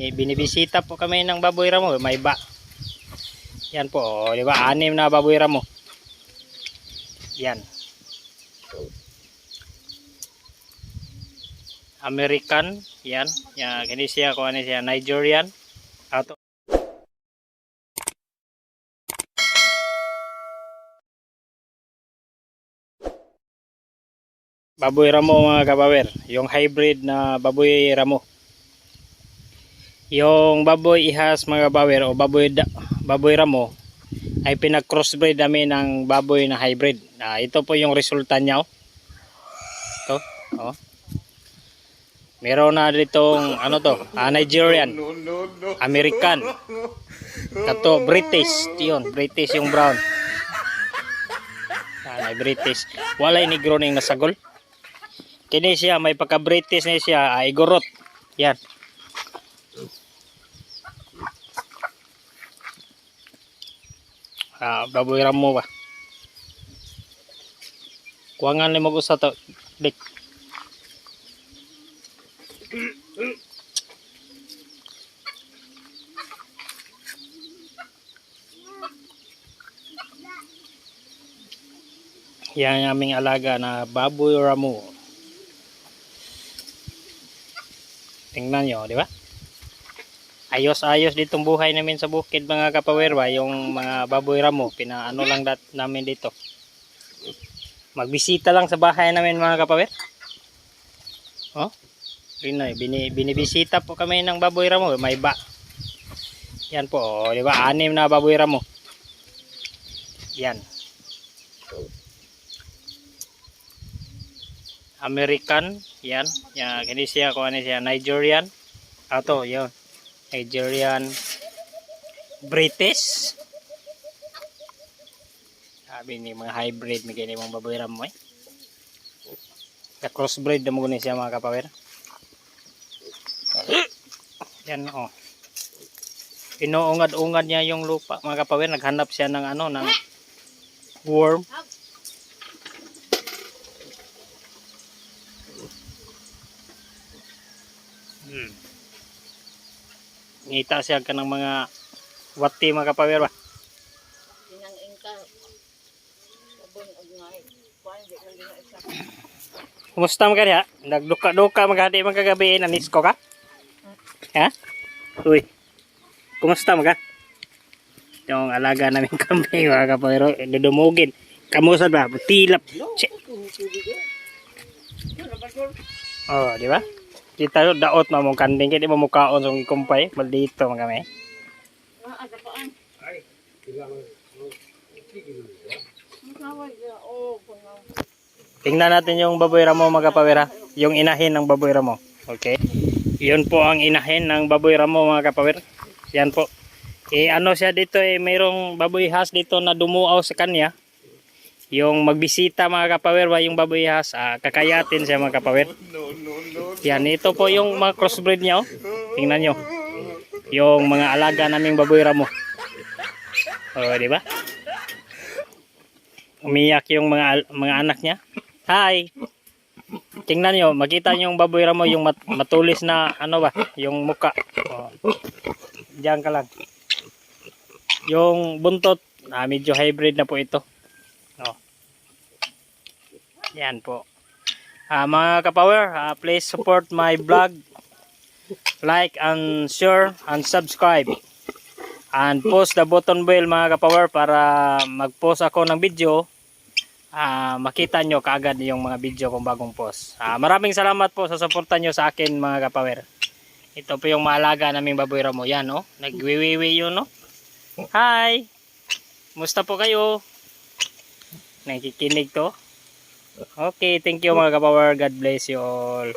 Eh, binibisita po kami ng baboy ramo, may ba. Yan po, oh, di ba? Anim na baboy ramo. Yan. American, yan. Yan, kini siya ko ano siya, Nigerian. Ato. Baboy ramo mga kabawer, yung hybrid na baboy ramo. Yung baboy ihas mga bawer o baboy baboy ramo ay pinag-crossbreed namin ng baboy na hybrid. Ah, ito po yung resulta niya. Oh. Ito, oh. Meron na ditong ano to, ah, Nigerian, American, kato British, yun, British yung brown. Ah, British. Walay negro ning nasagol. Kini siya may pagka-British na siya, ay igorot. Yan. Ah, baboy ramo ba? Kuwangan ni mag-usa to, dik. Yan ang aming alaga na baboy ramo. Tingnan nyo, di ba? Ayos-ayos ditong buhay namin sa bukid mga kapawerba, yung mga baboy ramo, pinaano lang dat namin dito. Magbisita lang sa bahay namin mga kapawer. Oh, Rinoy, bini, binibisita po kami ng baboy ramo, may ba. Yan po, oh, di ba? Anim na baboy ramo. Yan. American, yan. Yan, kini siya ko ano siya, Nigerian. Ato, yun. Nigerian British. Sabi ni mga hybrid may ganyan mga baboy mo eh. Ka crossbreed na mo ni siya mga kapawer. Yan oh. Inuungad-ungad niya yung lupa mga kapawer. Naghanap siya ng ano, ng worm. Hmm. Ngita siya ka ng mga wati mga kapawer ba? Sinang ingka. Sabon og ngay. Kuan di man gina isa. Kumusta mo ka diha? Nagduka-duka magadi man kagabi nanis ko ka? Ha? Uy. Kumusta mo ka? Yung alaga namin kambing mga kapawero, dudumugin. Kamusta ba? Tilap. Oh, di ba? Kita yo daot na mong kanding kaya di mo mukaon sa ikumpay. Maldito mga kami. Kuno. Tingnan natin yung baboy ramo mga kapawera. Yung inahin ng baboy ramo. Okay. Yun po ang inahin ng baboy ramo mga kapawera. Yan po. Eh ano siya dito eh mayroong baboy has dito na dumuaw sa kanya. Yung magbisita mga kapawer yung baboy has, ah, kakayatin siya mga kapawer. Yan, ito po yung mga crossbreed niya oh. Tingnan nyo. Yung mga alaga naming baboy ramo. Oh, di ba? Umiyak yung mga mga anak niya. Hi. Tingnan nyo, makita nyo yung baboy ramo yung mat- matulis na ano ba, yung muka. Oh. Diyan ka lang. Yung buntot, ah, medyo hybrid na po ito. Oh. Yan po. Ah, mga kapower, ah, please support my vlog. Like and share and subscribe. And post the button bell mga kapower para mag-post ako ng video. Ah, makita nyo kaagad yung mga video kong bagong post. Ah, maraming salamat po sa suporta nyo sa akin mga kapower. Ito po yung maalaga naming baboy ramo. Yan, no? Nagwiwiwi yun, no? Hi! Musta po kayo? Nakikinig to? Okay, thank you mga kapower. God bless you all.